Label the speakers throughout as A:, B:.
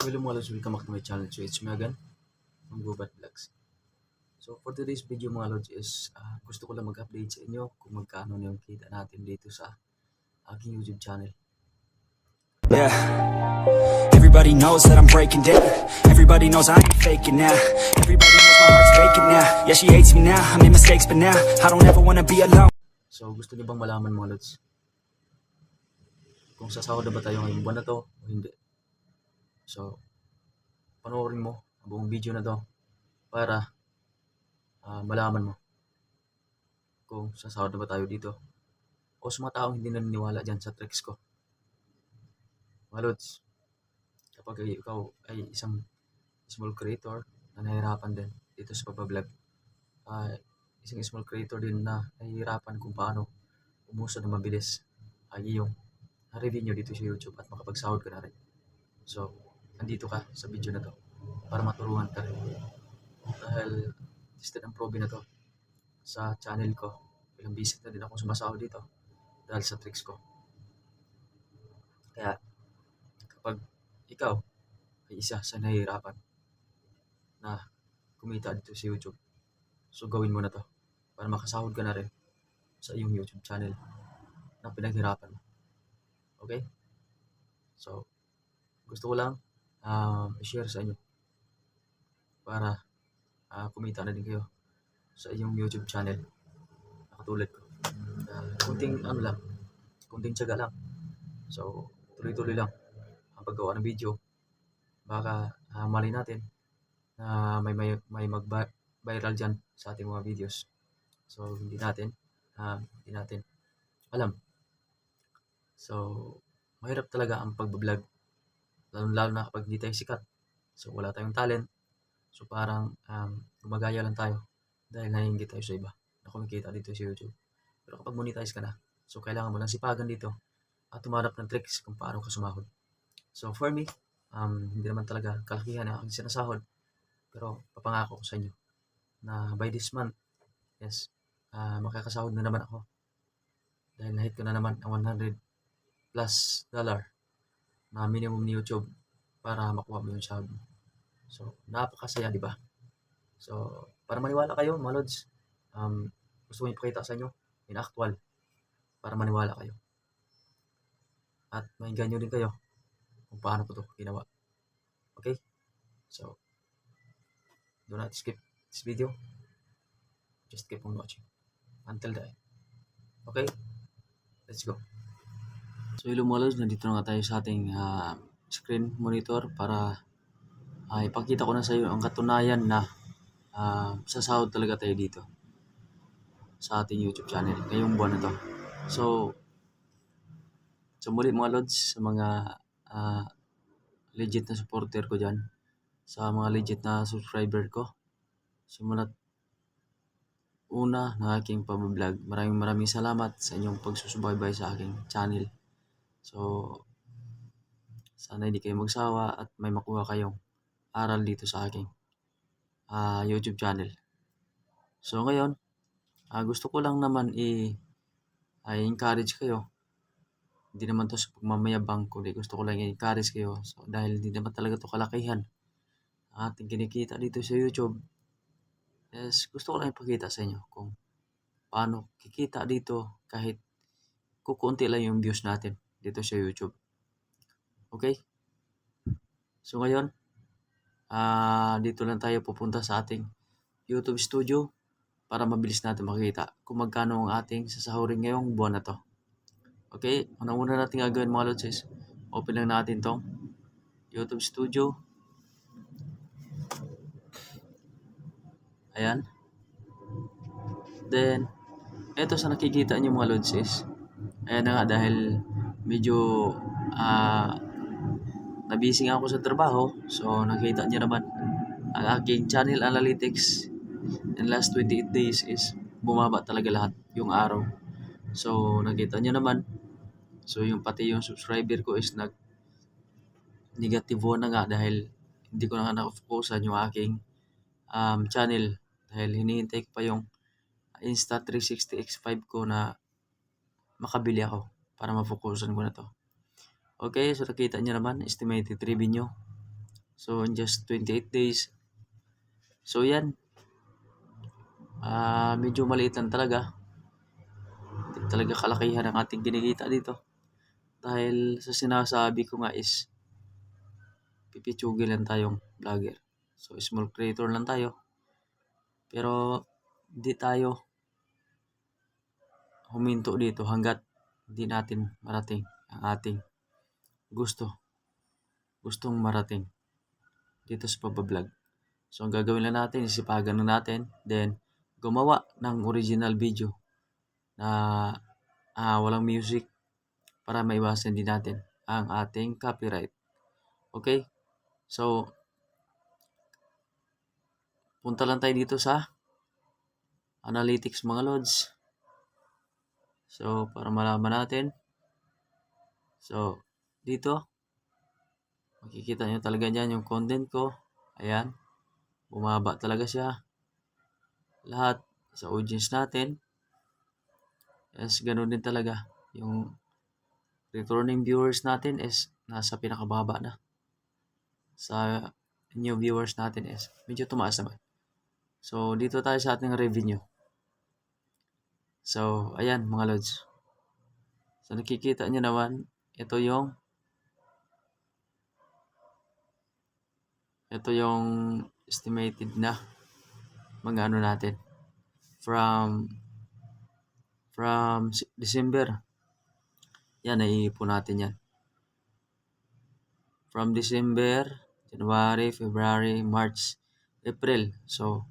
A: Hello mga lods, welcome back to my channel. So it's me again from Gubat Vlogs. So for today's video mga lods is ah, gusto ko lang mag-update sa inyo kung magkano na yung kita natin dito sa aking YouTube channel.
B: Yeah. Everybody knows that I'm breaking down. Everybody knows I ain't faking now. Everybody knows my heart's faking now. Yeah, she hates me now. I made mistakes, but now I don't ever wanna be alone.
A: So gusto niyo bang malaman mga lods kung sasahod na ba tayo ngayong buwan na to o hindi? So panoorin mo ang buong video na to para ah, malaman mo kung sasahod na ba tayo dito o sa mga taong hindi naniniwala dyan sa tricks ko. Mga lods, kapag ikaw ay isang small creator na nahihirapan din dito sa pagbablog, ah isang small creator din na nahihirapan kung paano umusad na mabilis ay iyong revenue dito sa YouTube at makapagsahod ka na rin. So, nandito ka sa video na to para maturuan ka rin. Dahil tested and proven na to sa channel ko. Ilang visit na din ako sumasahod dito dahil sa tricks ko. Kaya, kapag ikaw ay isa sa nahihirapan na kumita dito sa YouTube, so gawin mo na to para makasahod ka na rin sa iyong YouTube channel na pinaghirapan mo. Okay? So, gusto ko lang um, i-share sa inyo para ah, kumita na din kayo sa iyong YouTube channel na katulad ko. Uh, kunting ano lang, kunting tiyaga lang. So, tuloy-tuloy lang ang paggawa ng video. Baka ah, mali natin na may may, may mag-viral dyan sa ating mga videos. So, hindi natin, ah, hindi natin alam. So, mahirap talaga ang pagbablog. Lalo-lalo na kapag hindi tayo sikat. So, wala tayong talent. So, parang um, gumagaya lang tayo dahil naiingit tayo sa iba na kumikita dito sa YouTube. Pero kapag monetize ka na, so kailangan mo lang sipagan dito at tumarap ng tricks kung paano ka sumahod. So, for me, um, hindi naman talaga kalakihan ang aking sinasahod. Pero papangako ko sa inyo na by this month, yes, ah, makakasahod na naman ako. Dahil nahit ko na naman ang 100 plus dollar na minimum ni YouTube para makuha mo yung sahod. So, napakasaya, di ba? So, para maniwala kayo, mga lods, um, gusto ko ipakita sa inyo in actual para maniwala kayo. At mainggan nyo din kayo kung paano ko to ginawa. Okay? So, do not skip this video. Just keep on watching until the. Okay? Let's go. So hello mga lods, nandito na nga tayo sa ating ah, screen monitor para ah, ipakita ko na sa iyo ang katunayan na ah, sasahod talaga tayo dito sa ating YouTube channel ngayong buwan na to. So, so muli mga lods sa mga ah, legit na supporter ko dyan, sa mga legit na subscriber ko, simulat una ng aking pag-vlog. Maraming maraming salamat sa inyong pagsusubaybay sa aking channel. So, sana hindi kayo magsawa at may makuha kayong aral dito sa aking ah, YouTube channel. So, ngayon, ah, gusto ko lang naman i- ay encourage kayo. Hindi naman to sa pagmamayabang, kundi gusto ko lang i-encourage kayo. So, dahil hindi naman talaga to kalakihan ating kinikita dito sa YouTube. Yes, gusto ko lang ipakita sa inyo kung paano kikita dito kahit kukunti lang yung views natin dito sa YouTube. Okay? So ngayon, ah dito lang tayo pupunta sa ating YouTube studio para mabilis natin makita kung magkano ang ating sasahurin ngayong buwan na to. Okay? Ang una natin gagawin mga lods is open lang natin tong YouTube studio. Ayan. Then, eto sa nakikita niyo mga lods is, ayan na nga dahil medyo ah nabisi nga ako sa trabaho. So, nakita niyo naman ang aking channel analytics in last 28 days is bumaba talaga lahat yung araw. So, nakita niyo naman. So, yung pati yung subscriber ko is nag negative one na nga dahil hindi ko na nga nakafokusan yung aking um, channel dahil hinihintay ko pa yung Insta360 X5 ko na makabili ako para mafokusan ko na to. Okay, so nakita nyo naman, estimated revenue So, in just 28 days. So, yan. Ah, medyo maliit lang talaga. Hindi talaga kalakihan ang ating kinikita dito. Dahil sa sinasabi ko nga is pipitsugin lang tayong vlogger. So, small creator lang tayo. Pero, hindi tayo huminto dito hanggat hindi natin marating ang ating gusto. Gustong marating dito sa pagbablog. So, ang gagawin lang natin, isipagan na natin. Then, gumawa ng original video na ah, walang music para maiwasan din natin ang ating copyright. Okay? So, punta lang tayo dito sa analytics mga lods. So, para malaman natin. So, dito, makikita nyo talaga dyan yung content ko. Ayan. Bumaba talaga siya. Lahat sa audience natin. Yes, ganun din talaga. Yung returning viewers natin is nasa pinakababa na. Sa new viewers natin is medyo tumaas naman. So, dito tayo sa ating revenue. So, ayan mga lods. So, nakikita nyo naman, ito yung ito yung estimated na mga ano natin from from December. Yan, naiipon natin yan. From December, January, February, March, April. So,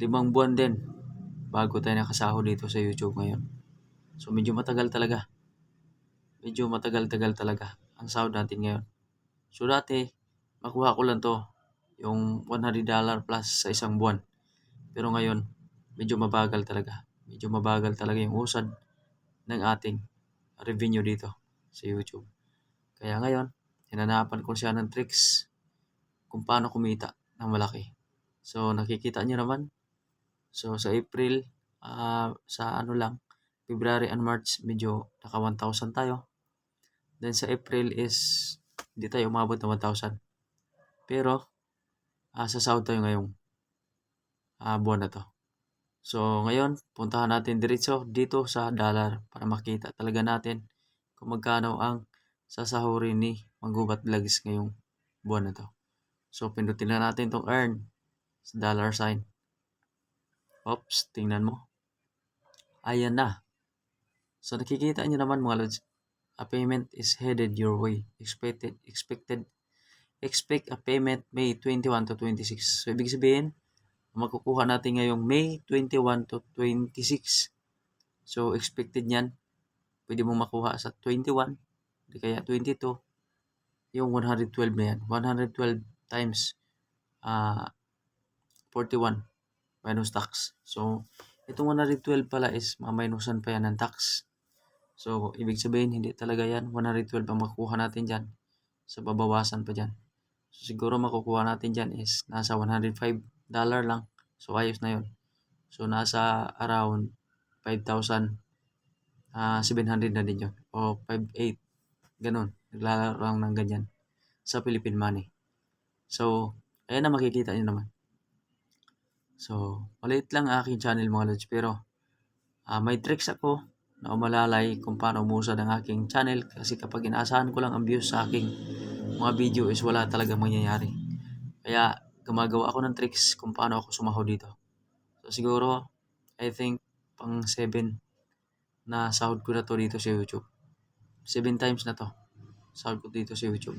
A: limang buwan din bago tayo nakasahod dito sa YouTube ngayon. So, medyo matagal talaga. Medyo matagal-tagal talaga ang sahod natin ngayon. So, dati, makuha ko lang to yung $100 plus sa isang buwan. Pero ngayon, medyo mabagal talaga. Medyo mabagal talaga yung usad ng ating revenue dito sa YouTube. Kaya ngayon, hinanapan ko siya ng tricks kung paano kumita ng malaki. So, nakikita nyo naman. So, sa April, ah, sa ano lang, February and March, medyo naka 1,000 tayo. Then sa April is, hindi tayo umabot ng 1,000. Pero, ah, sa sahod tayo ngayong ah, buwan na to. So, ngayon, puntahan natin diretso dito sa dollar para makita talaga natin kung magkano ang sasahurin ni Manggubat Vlogs ngayong buwan na to. So, pindutin na natin itong earn sa dollar sign. Oops, tingnan mo. Ayan na. So, nakikita nyo naman mga lods, a payment is headed your way. Expected, expected, expect a payment May 21 to 26. So, ibig sabihin, makukuha natin ngayong May 21 to 26. So, expected niyan, pwede mong makuha sa 21, di kaya 22, yung 112 na yan. 112 times ah 41 minus tax. So, itong 112 pala is maminusan pa yan ng tax. So, ibig sabihin, hindi talaga yan. 112 ang makukuha natin dyan. So, babawasan pa dyan. So, siguro makukuha natin dyan is nasa 105 dollar lang. So, ayos na yun. So, nasa around 5,700 na din yun. O 5,800. Ganun. Naglalaro lang ng ganyan sa Philippine money. So, ayan na makikita nyo naman. So, maliit lang ang aking channel mga lods. Pero, ah, may tricks ako na umalalay kung paano umusad ang aking channel. Kasi kapag inaasahan ko lang ang views sa aking mga video is wala talaga mangyayari. Kaya, gumagawa ako ng tricks kung paano ako sumahod dito. So, siguro, I think, pang 7 na sahod ko na to dito sa YouTube. 7 times na to. Sahod ko dito sa YouTube.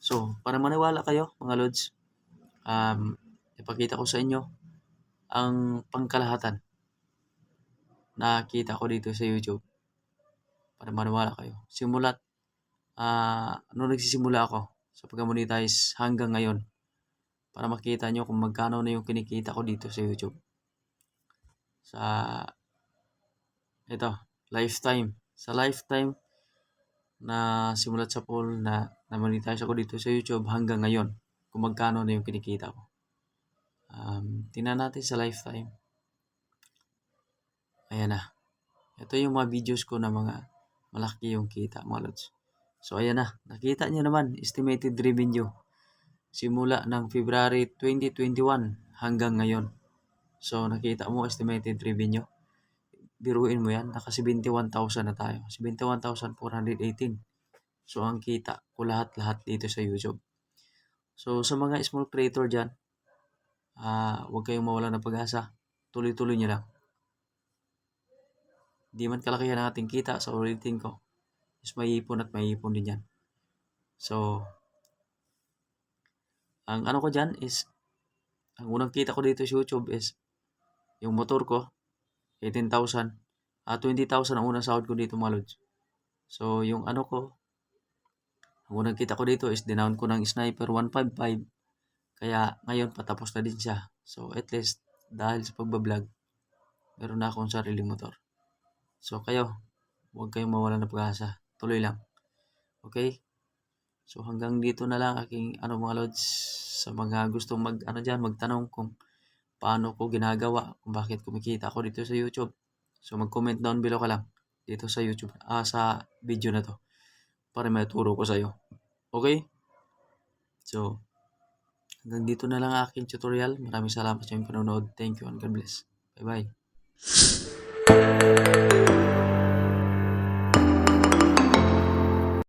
A: So, para maniwala kayo, mga lods, um, ipakita ko sa inyo ang pangkalahatan na kita ko dito sa YouTube. Para maniwala kayo. Simulat, ah, nung nagsisimula ako sa pag-monetize hanggang ngayon, para makita nyo kung magkano na yung kinikita ko dito sa YouTube. Sa, ito, lifetime. Sa lifetime, na simulat sa pool na na-monetize ako dito sa YouTube hanggang ngayon kung magkano na yung kinikita ko. Um, tingnan natin sa lifetime. Ayan na. Ito yung mga videos ko na mga malaki yung kita mga lods. So ayan na, nakita niyo naman estimated revenue simula ng February 2021 hanggang ngayon. So nakita mo estimated revenue. Biruin mo yan, naka 71,000 na tayo. 71,418. So ang kita ko lahat-lahat dito sa YouTube. So sa mga small creator dyan, ah huwag kayong mawala ng pag-asa. Tuloy-tuloy nyo lang. Di man kalakihan ang ating kita sa ulitin ko. Is may ipon at may ipon din yan. So, ang ano ko dyan is, ang unang kita ko dito sa YouTube is, yung motor ko, 18,000. Ah, 20,000 ang unang sahod ko dito mga lods. So, yung ano ko, ang unang kita ko dito is dinown ko ng sniper 155. Kaya ngayon patapos na din siya. So, at least, dahil sa pagbablog, meron na akong sariling motor. So, kayo, huwag kayong mawala ng pag-asa. Tuloy lang. Okay? So hanggang dito na lang aking ano mga lods sa mga gustong mag ano diyan magtanong kung paano ko ginagawa, kung bakit kumikita ako dito sa YouTube. So mag-comment down below ka lang dito sa YouTube ah sa video na to para may turo ko sa iyo. Okay? So hanggang dito na lang ang aking tutorial. Maraming salamat sa inyong panonood. Thank you and God bless. Bye-bye.